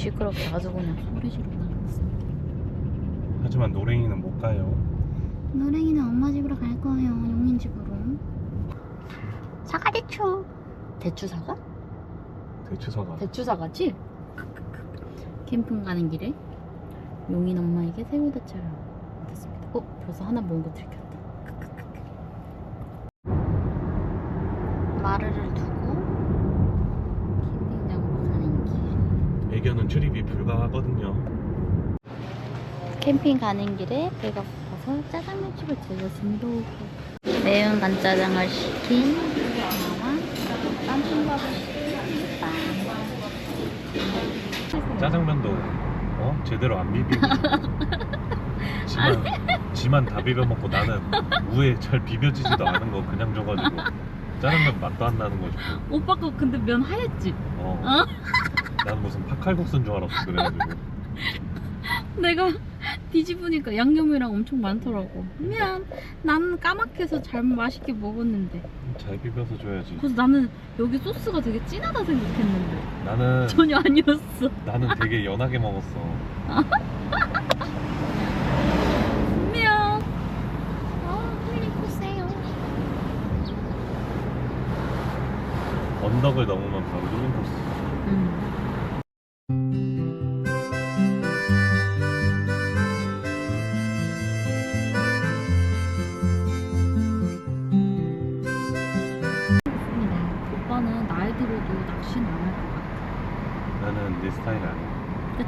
시끄럽게 아주 그냥 소리 지르고 나갔어. 하지만 노랭이는 못 가요. 노랭이는 엄마 집으로 갈 거예요. 용인 집으로. 사과 대추. 대추 사과? 대추서가. 대추 사과지? 캠핑 가는 길에 용인 엄마에게 새우 대추를 얻었습니다. 어, 벌써 하나 먹은 거 들켰다. 마르를 두고 캠핑장으로 가는 길. 애견은 출입이 불가하거든요. 캠핑 가는 길에 배가 고파서 짜장면 집을 들렸습니다. 매운 간짜장을 시킨 쌈밥을. 짜장면도 어 제대로 안 비비고. 지만 지만 다 비벼 먹고 나는 무에 잘 비벼지지도 않은 거 그냥 줘가지고 짜장면 맛도 안 나는 거지. 오빠 거 근데 면 하얗지? 어. 어? 난 무슨 팥칼국수인 줄 알았어 그래가지고. 내가 뒤집으니까 양념이랑 엄청 많더라고. 미안. 나는 까맣게서 잘 맛있게 먹었는데. 잘 비벼서 줘야지. 그래서 나는 여기 소스가 되게 진하다 생각했는데 나는 전혀 아니었어. 나는 되게 연하게 먹었어.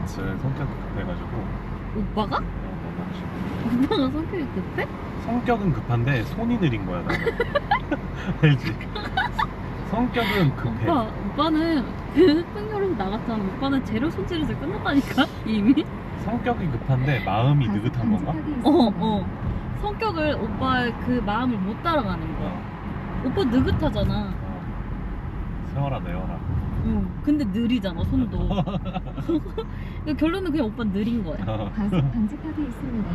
저는 성격이 급해가지고 오빠가? 어. 오빠가 성격이 급해? 성격은 급한데 손이 느린 거야 나는. 알지? 성격은 급해. 오빠, 오빠는 그 흑백요리에서 나갔잖아. 오빠는 재료 손질에서 끝났다니까? 이미? 성격이 급한데 마음이 느긋한 건가? 어, 어. 성격을 오빠의 그 마음을 못 따라가는 거야. 어. 오빠 느긋하잖아. 어. 세워라 내워라. 응. 근데 느리잖아, 손도. 그러니까 결론은 그냥 오빠 느린 거야. 어. 반직하게 있습니다.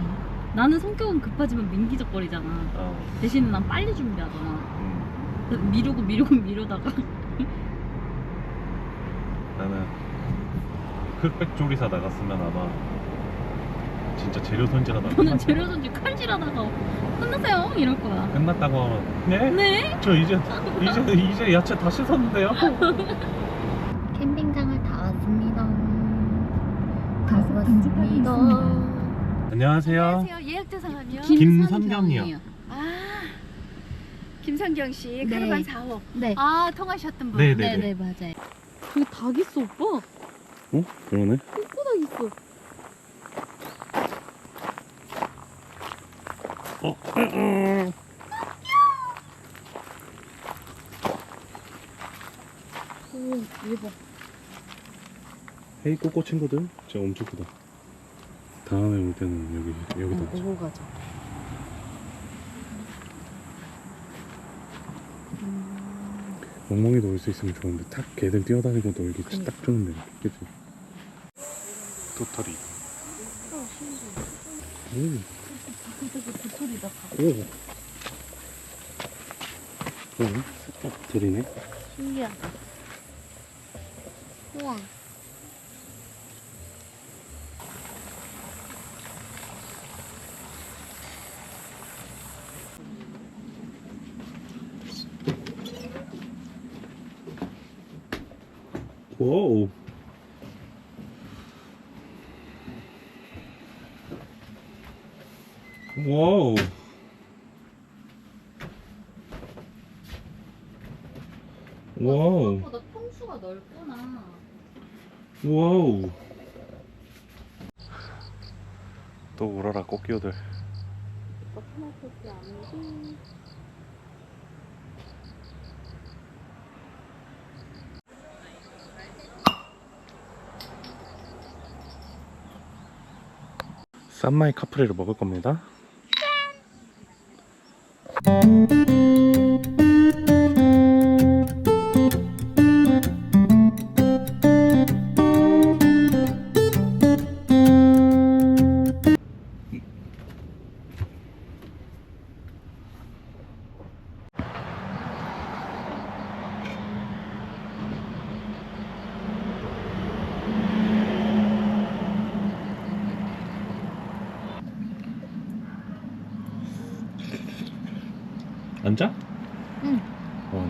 나는 성격은 급하지만 민기적거리잖아. 어. 대신 난 빨리 준비하잖아. 음. 미루고 미루고 미루다가. 나는 흑백 조리사 나갔으면 아마 진짜 재료 손질하다. 저는 재료 손질 칼질하다가 끝나세요 이럴 거야. 끝났다고 하면 네? 네? 저 이제 이제 이제 야채 다 씻었는데요. 캠핑장을 다 왔습니다. 다섯 반직하게 있습니다. 안녕하세요. 안녕하세요. 예약 대상은요? 김선경이요. 아, 김선경 씨, 네. 카르반 4호. 네. 아, 통하셨던 분. 네, 네네 맞아요. 저기 닭 있어 오빠. 어? 그러네. 꼬꼬닭 있어. 어? 음. 오 대박. 헤이 꼬꼬 친구들, 진짜 엄청 크다. 다음에 올 때는 여기 여기다. 어, 보고 가자. 멍멍이도 올수 있으면 좋은데 탁 걔들 뛰어다니고 놀기 그니까. 딱 좋은데, 그치? 도토리. 오, 도토리다. 오. 어? 딱 들이네. 신기하다. 우와. 와우. 와우. 와우. 생각보다 평수가 넓구나. 와우. 또 울어라 꽃기호들. 오빠 아니지. 쌈마이 카프레를 먹을 겁니다. 앉아? 응. 어.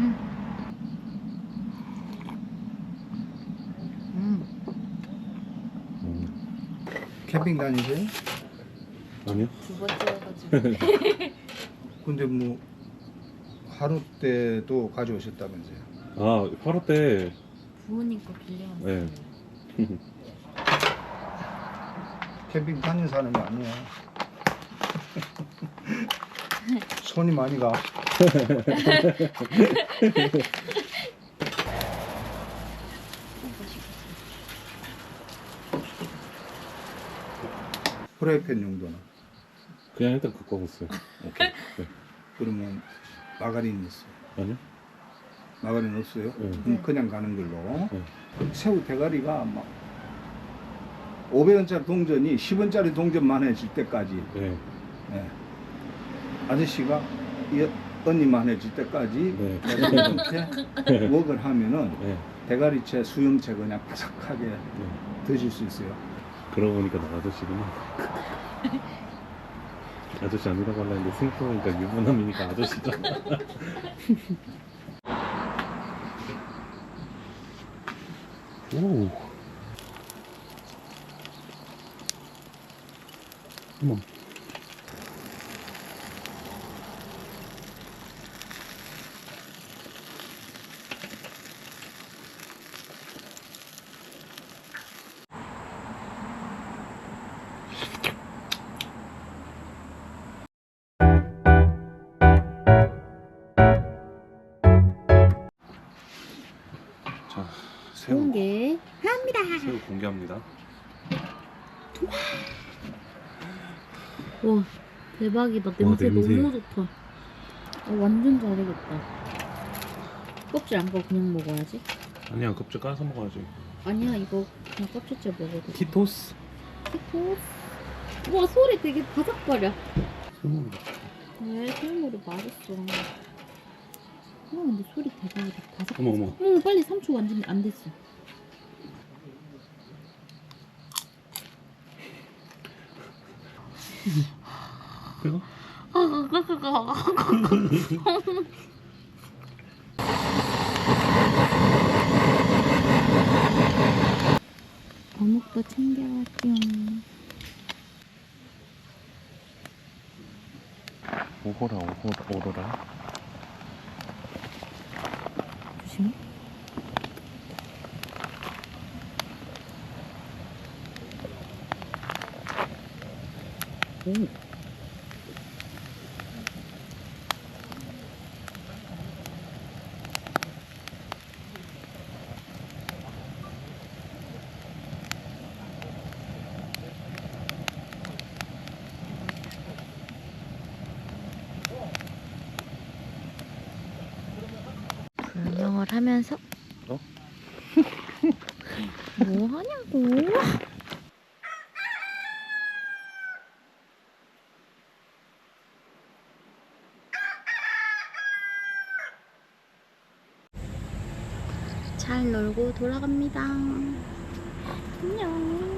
음. 음. 캠핑 다니세요? 아니요. 두 번째여가지고. 근데 뭐 하루 때도 가져오셨다면서요? 아, 8호 때 부모님 거 빌려왔어요. 네. 캠핑 다니는 사람이 아니야. 손이 많이 가. 프라이팬 용도는 그냥 일단 갖고 와봤어요. 오케이. 네. 그러면 마가린 있어요. 아니요? 마가린 없어요? 네. 그럼 그냥 가는 걸로. 네. 새우 대가리가 막 500원짜리 동전이 10원짜리 동전만 해질 때까지 네. 예. 아저씨가 이 언니만 해질 때까지 네. 대가리한테 웍을 하면은 네. 대가리채 수염채 그냥 바삭하게 네. 드실 수 있어요. 그러고 보니까 나 아저씨구나. 아저씨 아니라고 하려 했는데 생각해보니까 유부남이니까 아저씨잖아. 오. 어머. 새우, 공개. 새우 공개합니다. 와 대박이다. 냄새, 냄새. 너무 좋다. 어, 완전 잘 익었다. 껍질 안 까고 그냥 먹어야지. 아니야, 껍질 까서 먹어야지. 아니야 이거 그냥 껍질째 먹어도 돼. 키토스. 키토. 와 소리 되게 바삭거려. 새우. 왜 새우물이 맛있어. 와 근데 소리 대박이다. 바삭. 어머, 어머. 어 빨리 3초 완전 안 됐어. 그거? 어묵도 챙겨왔죠. 오호라, 오호라, 오로라. 조심 하면서 어? 뭐 하냐고? 잘 놀고 돌아갑니다. 안녕.